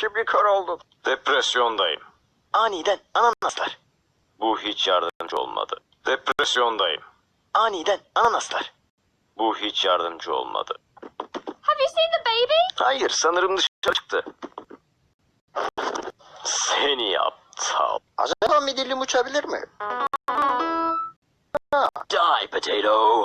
Şimdi kör oldum. Depresyondayım. Aniden ananaslar. Bu hiç yardımcı olmadı. Depresyondayım. Aniden ananaslar. Bu hiç yardımcı olmadı. Have you seen the baby? Hayır sanırım dışarı çıktı. Seni aptal. Acaba midillim uçabilir mi? Die potato.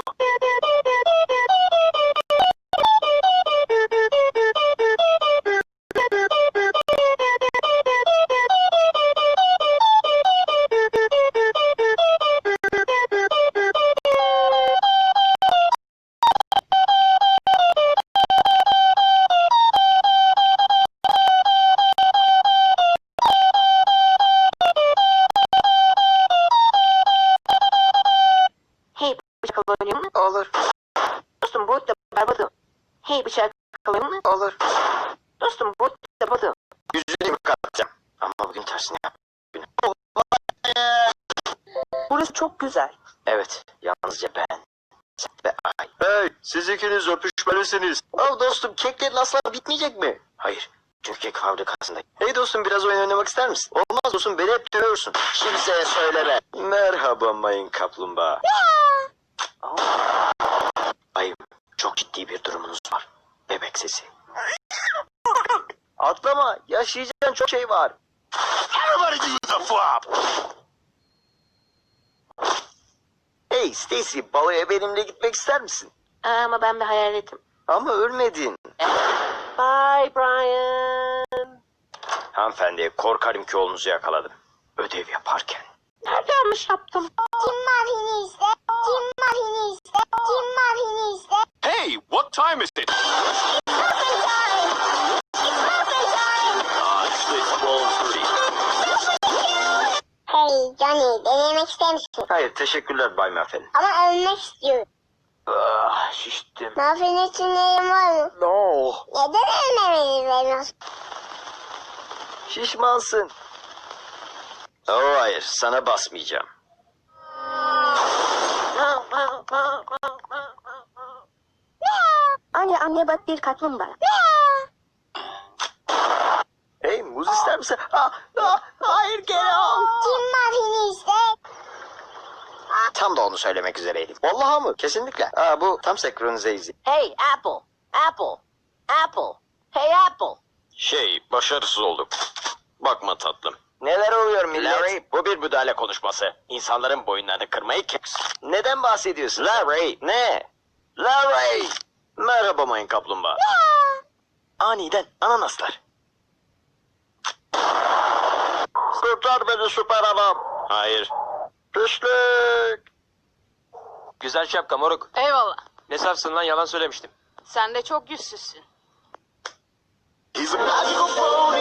Bıçak alıyor mu? Olur, Dostum bu da barbadı. Hey bıçak alıyor mu? olur. Dostum bu da barbadı. Yüzünü yıkatacağım. Ama bugün tersini yap. Burası çok güzel. Evet, yalnızca ben. Sen ve ay. Hey, siz ikiniz öpüşmelisiniz. Oh dostum, keklerin asla bitmeyecek mi? Hayır, çünkü kek fabrikasındayım. Hey dostum, biraz oyun oynamak ister misin? Olmaz dostum, beni hep dövüyorsun. Kimseye söyleme. Merhaba mayın kaplumbağa. Ayım, çok ciddi bir durumunuz var. Bebek sesi. Atlama, yaşayacağın çok şey var. Everybody do the flop. Hey Stacy, baloya benimle gitmek ister misin? Ama ben bir hayaletim. Ama ölmedin. Bye Brian. Hanımefendi, korkarım ki oğlunuzu yakaladım. Ödev yaparken. Nerede yanlış yaptım? Kim mafini iste? Hey, what time is it? Muffin time! It's muffin time! Ah, actually it's 12:30. Hey Johnny, denemek ister misin? Hayır, teşekkürler Bay Muffin. Ama ölmek istiyorum. Ah, şiştim. Muffin için neyin var mı? No, Neden ölmemeli Venus? şişmansın. Oh hayır, sana basmayacağım. Anne bak bir kaplumbağa. Hey, muz ister misin? Ah, ah, hayır, geri al. Kim mafini iste? Tam da onu söylemek üzereydim. Vallahi mı? Kesinlikle. Aa, bu tam senkronize izi. Hey Apple. Apple. Apple. Hey Apple. Şey, başarısız olduk. Bakma tatlım. Neler oluyor millet? Larry, bu bir müdahale konuşması. İnsanların boyunlarını kırmayı kes. Neden bahsediyorsun? Larry, Ne? Larry. Merhaba mayın kaplumbağa. Aniden ananaslar. Kurtar beni süper adam. Hayır. Pislik. Güzel şapka moruk. Eyvallah. Ne safsın lan yalan söylemiştim. Sen de çok yüzsüzsün. He's a